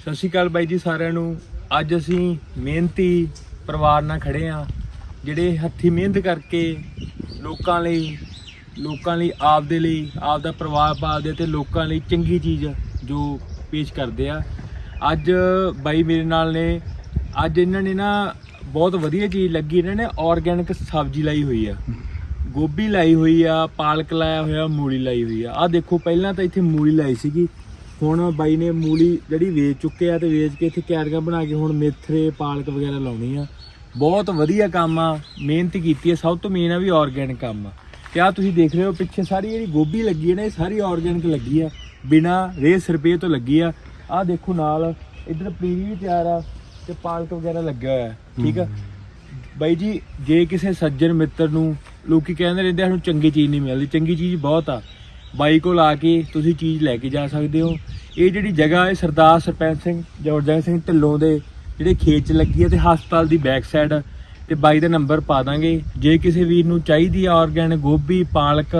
ਸਤਿ ਸ਼੍ਰੀ ਅਕਾਲ ਬਾਈ ਜੀ ਸਾਰਿਆਂ ਨੂੰ। ਅੱਜ ਅਸੀਂ ਮਿਹਨਤੀ ਪਰਿਵਾਰ ਨਾਲ ਖੜੇ ਆ ਜਿਹੜੇ ਹੱਥੀ ਮਿਹਨਤ ਕਰਕੇ ਲੋਕਾਂ ਲਈ ਲੋਕਾਂ ਲਈ ਆਪ ਦੇ ਲਈ ਆਪ ਦਾ ਪਰਿਵਾਰ ਪਾਲਦੇ ਤੇ ਲੋਕਾਂ ਲਈ ਚੰਗੀ ਚੀਜ਼ ਜੋ ਪੇਸ਼ ਕਰਦੇ ਆ। ਅੱਜ ਬਾਈ ਮੇਰੇ ਨਾਲ ਨੇ, ਅੱਜ ਇਹਨਾਂ ਨੇ ਨਾ ਬਹੁਤ ਵਧੀਆ ਚੀਜ਼ ਲੱਗੀ, ਇਹਨਾਂ ਨੇ ਆਰਗੈਨਿਕ ਸਬਜ਼ੀ ਲਾਈ ਹੋਈ ਆ। ਗੋਭੀ ਲਾਈ ਹੋਈ ਆ, ਪਾਲਕ ਲਾਇਆ ਹੋਇਆ, ਮੂਲੀ ਲਾਈ ਹੋਈ ਆ। ਆ ਦੇਖੋ, ਪਹਿਲਾਂ ਤਾਂ ਇੱਥੇ ਮੂਲੀ ਲਾਈ ਸੀਗੀ। ਹੁਣ ਬਾਈ ਨੇ ਮੂਲੀ ਜਿਹੜੀ ਵੇਚ ਚੁੱਕੇ ਆ ਤੇ ਵੇਚ ਕੇ ਇੱਥੇ ਕਿਆਰੀਆਂ ਬਣਾ ਕੇ ਹੁਣ ਮੇਥਰੇ ਪਾਲਕ ਵਗੈਰਾ ਲਾਉਣੀ ਆ। ਬਹੁਤ ਵਧੀਆ ਕੰਮ ਆ, ਮਿਹਨਤ ਕੀਤੀ ਹੈ ਸਭ ਤੋਂ ਮੇਨ ਆ ਵੀ ਆਰਗੈਨਿਕ ਕੰਮ ਆ। ਤੇ ਆ ਤੁਸੀਂ ਦੇਖ ਰਹੇ ਹੋ, ਪਿੱਛੇ ਸਾਰੀ ਜਿਹੜੀ ਗੋਭੀ ਲੱਗੀ ਹੈ ਨਾ, ਇਹ ਸਾਰੀ ਆਰਗੈਨਿਕ ਲੱਗੀ ਆ। ਬਿਨਾ ਰੇਸ ਰੁਪਏ ਤੋਂ ਲੱਗੀ ਆ। ਆ ਦੇਖੋ ਨਾਲ, ਇਧਰ ਪਨੀਰੀ ਵੀ ਤਿਆਰ ਆ ਤੇ ਪਾਲਕ ਵਗੈਰਾ ਲੱਗਿਆ ਹੋਇਆ, ਠੀਕ ਆ? ਬਾਈ ਜੀ, ਜੇ ਕਿਸੇ ਸੱਜਣ ਮਿੱਤਰ ਨੂੰ ਲੋਕੀ ਕਹਿੰਦੇ ਰਹਿੰਦੇ ਸਾਨੂੰ ਚੰਗੀ ਚੀਜ਼ ਨਹੀਂ ਮਿਲਦੀ। ਚੰਗੀ ਚੀਜ਼ ਬਹੁਤ ਆ। ਬਾਈ ਕੋਲ ਆ ਕੇ ਤੁਸੀਂ ਚੀਜ਼ ਲੈ ਕੇ ਜਾ ਸਕਦੇ ਹੋ। ਇਹ ਜਿਹੜੀ ਜਗ੍ਹਾ ਹੈ ਸਰਦਾਰ ਸਰਪੰਚ ਸਿੰਘ ਜੋਰਜਨ ਸਿੰਘ ਢਿੱਲੋਂ ਦੇ ਜਿਹੜੇ ਖੇਤ 'ਚ ਲੱਗੀ ਹੈ ਤੇ ਹਸਪਤਾਲ ਦੀ ਬੈਕ ਸਾਈਡ ਤੇ ਬਾਈ ਦਾ ਨੰਬਰ ਪਾ ਦਾਂਗੇ। ਜੇ ਕਿਸੇ ਵੀਰ ਨੂੰ ਚਾਹੀਦੀ ਆ ਆਰਗੈਨਿਕ ਗੋਭੀ ਪਾਲਕ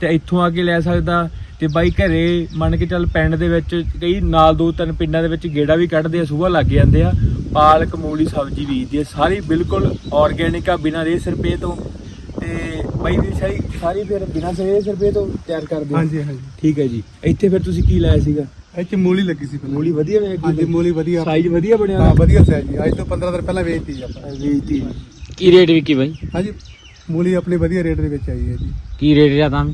ਤੇ ਇੱਥੋਂ ਆ ਕੇ ਲੈ ਸਕਦਾ ਤੇ ਬਾਈ ਘਰੇ ਮੰਨ ਕੇ ਚੱਲ ਪਿੰਡ ਦੇ ਵਿੱਚ ਕਈ ਨਾਲ ਦੋ ਤਿੰਨ ਪਿੰਡਾਂ ਦੇ ਵਿੱਚ ਗੇੜਾ ਵੀ ਕੱਢਦੇ ਆ ਸੂਹਾ ਲੱਗ ਜਾਂਦੇ ਆ। ਪਾਲਕ ਮੂਲੀ ਸਬਜ਼ੀ ਬੀਜਦੇ ਆ ਸਾਰੀ ਬਿਲਕੁਲ ਆਰਗੈਨਿਕ ਆ ਬਿਨਾਂ ਰੇ ਸਰਪੇ ਤੋਂ। ਤੇ ਬਾਈ ਵੀ ਸਾਰੀ ਸਾਰੀ ਫਿਰ ਬਿਨਾਂ ਰੇ ਸਰਪੇ ਤੋਂ ਤਿਆਰ ਕਰਦੇ ਹਾਂਜੀ ਹਾਂਜੀ। ਠੀਕ ਹੈ ਜੀ। ਇੱਥੇ ਫਿਰ ਤੁਸੀਂ ਕੀ ਲਾਇਆ ਸੀਗਾ? ਇਹ ਚ ਮੂਲੀ ਲੱਗੀ ਸੀ ਪਹਿਲਾਂ। ਮੂਲੀ ਵਧੀਆ ਵੇ ਹਾਂਜੀ ਮੂਲੀ ਵਧੀਆ। ਸਾਈਜ਼ ਵਧੀਆ ਬਣਿਆ ਹਾਂ ਵਧੀਆ ਸਾਈਜ਼ ਜੀ ਅੱਜ ਤੋਂ 15 ਦਿਨ ਪਹਿਲਾਂ ਵੇਚਤੀ ਜੀ ਆਪਾਂ ਵੇਚਤੀ। ਕੀ ਰੇਟ ਵਿਕੀ ਬਾਈ? ਹਾਂਜੀ ਮੂਲੀ ਆਪਣੀ ਵਧੀਆ ਰੇਟ ਦੇ ਵਿੱਚ ਆਈ ਹੈ ਜੀ। ਕੀ ਰੇਟ ਰਿਹਾ ਤਾਂ?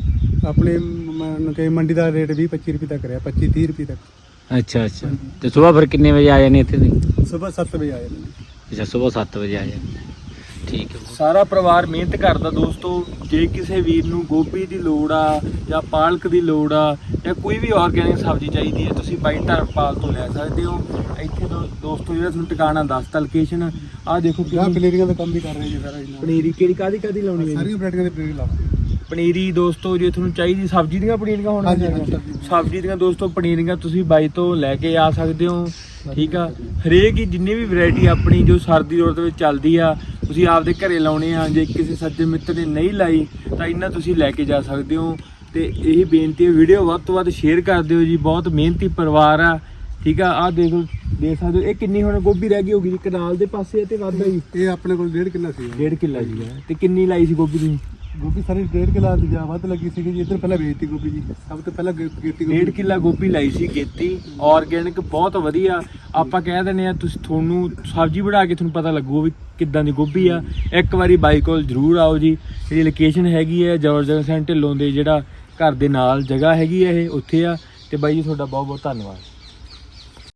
ਆਪਣੇ ਮੰਨ ਕੇ ਮੰਡੀ ਦਾ ਰੇਟ 20 25 ਰੁਪਏ ਤੱਕ ਰਿਹਾ 25 30 ਰੁਪਏ ਤੱਕ। ਅੱਛਾ ਅੱਛਾ। ਤੇ ਸਵੇਰ ਫਿਰ ਕਿੰਨੇ ਵਜੇ ਆ ਜਾਣੇ ਇੱਥੇ ਤੁਸੀਂ? ਸਵੇਰ 7 ਵਜੇ ਆਏ ਨੇ। ਅੱਛਾ ਸਵੇਰ 7 ਵਜੇ ਆ ਜਾਣੇ ਠੀਕ ਹੈ ਸਾਰਾ ਪਰਿਵਾਰ ਮਿਹਨਤ ਕਰਦਾ ਦੋਸਤੋ ਜੇ ਕਿਸੇ ਵੀਰ ਨੂੰ ਗੋਭੀ ਦੀ ਲੋੜ ਆ ਜਾਂ ਪਾਲਕ ਦੀ ਲੋੜ ਆ ਜਾਂ ਕੋਈ ਵੀ ਆਰਗੈਨਿਕ ਸਬਜ਼ੀ ਚਾਹੀਦੀ ਹੈ ਤੁਸੀਂ ਬਾਈ ਧਰਮਪਾਲ ਤੋਂ ਲੈ ਸਕਦੇ ਹੋ। ਇੱਥੇ ਦੋ- ਦੋਸਤੋ ਜਿਹੜਾ ਤੁਹਾਨੂੰ ਟਿਕਾਣਾ ਦੱਸਤਾ ਲੋਕੇਸ਼ਨ ਆ ਦੇਖੋ ਜਾਂ ਕਿੰਨੀ ਪਲੇਟੀਆਂ ਦਾ ਕੰਮ ਵੀ ਕਰ ਰਹੇ ਜੀ ਸਾਰਾ ਇਹਨਾਂ ਪਨੀਰੀ ਕਿਹੜੀ ਕਾਦੀ ਕਾਦੀ ਲਾਉਣੀ ਹੈ ਜੀ? ਸਾਰੀਆਂ ਪਲੇਟੀਆਂ ਦੇ ਪਲੇਟ ਲਾਵਾਂਗੇ। ਪਨੀਰੀ ਦੋਸਤੋ ਜੇ ਤੁਹਾਨੂੰ ਚਾਹੀਦੀ ਸਬਜ਼ੀ ਦੀਆਂ ਪਨੀਰੀਆਂ ਹੋਣ ਹਾਂਜੀ, ਹਾਂਜੀ, ਸਬਜ਼ੀ ਦੀਆਂ। ਸਬਜ਼ੀ ਦੀਆਂ ਦੋਸਤੋ ਪਨੀਰੀਆਂ ਤੁਸੀਂ ਬਾਈ ਤੋਂ ਲੈ ਕੇ ਆ ਸਕਦੇ ਹੋ। ਠੀਕ ਆ। ਹਰੇਕ ਹੀ ਜਿੰਨੀ ਵੀ ਵੈਰਾਈਟੀ ਆਪਣੀ ਜੋ ਸਰਦੀ ਰੋਡ ਦੇ ਵਿੱਚ ਚੱਲਦੀ ਆ ਤੁਸੀਂ ਆਪਦੇ ਘਰੇ ਲਾਉਣੇ ਆ ਜੇ ਕਿਸੇ ਸੱਜਣ ਮਿੱਤਰ ਨੇ ਨਹੀਂ ਲਾਈ ਤਾਂ ਇਹਨਾਂ ਤੁਸੀਂ ਲੈ ਕੇ ਜਾ ਸਕਦੇ ਹੋ। ਤੇ ਇਹੀ ਬੇਨਤੀ ਹੈ ਵੀਡੀਓ ਵੱਧ ਤੋਂ ਵੱਧ ਸ਼ੇਅਰ ਕਰ ਦਿਓ ਜੀ ਬਹੁਤ ਮਿਹਨਤੀ ਪਰਿਵਾਰ ਆ ਠੀਕ ਆ? ਆਹ ਦੇਖੋ ਦੇਖ ਸਕਦੇ ਹੋ ਇਹ ਕਿੰਨੀ ਹੁਣ ਗੋਭੀ ਰਹਿ ਗਈ ਹੋਗੀ ਜੀ ਕਨਾਲ ਦੇ ਪਾਸੇ ਤੇ ਵੱਧ ਆ ਜੀ? ਇਹ ਆਪਣੇ ਕੋਲ 1.5 ਕਿੱਲਾ ਸੀ। ਡੇਢ ਕਿੱਲਾ ਜੀ ਹੈ ਤੇ ਕਿੰਨੀ ਲਾਈ ਸੀ ਗੋਭੀ ਤੁਸੀਂ? ਗੋਭੀ ਸਾਰੀ 1.5 ਕਿੱਲਾ ਦੀ ਜਾਂ ਵੱਧ ਲੱਗੀ ਸੀਗੀ ਜੀ, ਇੱਧਰ ਪਹਿਲਾਂ ਵੇਚਤੀ ਗੋਭੀ ਜੀ। ਸਭ ਤੋਂ ਪਹਿਲਾਂ ਗੇ- ਗੇਤੀ ਗੋਭੀ ਡੇਢ ਕਿੱਲਾ ਗੋਭੀ ਲਾਈ ਸੀ ਖੇਤੀ ਆਰਗੈਨਿਕ ਬਹੁਤ ਵਧੀਆ। ਆਪਾਂ ਕਹਿ ਦਿੰਦੇ ਆ ਤੁਸੀਂ ਤੁਹਾਨੂੰ ਸਬਜ਼ੀ ਬਣਾ ਕੇ ਤੁਹਾਨੂੰ ਪਤਾ ਲੱਗੂ ਵੀ ਕਿੱਦਾਂ ਦੀ ਗੋਭੀ ਆ। ਇੱਕ ਵਾਰੀ ਬਾਈ ਕੋਲ ਜ਼ਰੂਰ ਆਓ ਜੀ। ਇਹਦੀ ਲੋਕੇਸ਼ਨ ਹੈਗੀ ਹੈ ਜੋਰਜਨ ਸੈਂਟ ਢਿੱਲੋਂ ਦੇ ਜਿਹੜਾ ਘਰ ਦੇ ਨਾਲ ਜਗ੍ਹਾ ਹੈਗੀ ਹੈ ਇਹ, ਉੱਥੇ ਆ। ਤੇ ਬਾਈ ਜੀ, ਤੁਹਾਡਾ ਬਹੁਤ ਬਹੁਤ ਧੰਨਵਾਦ।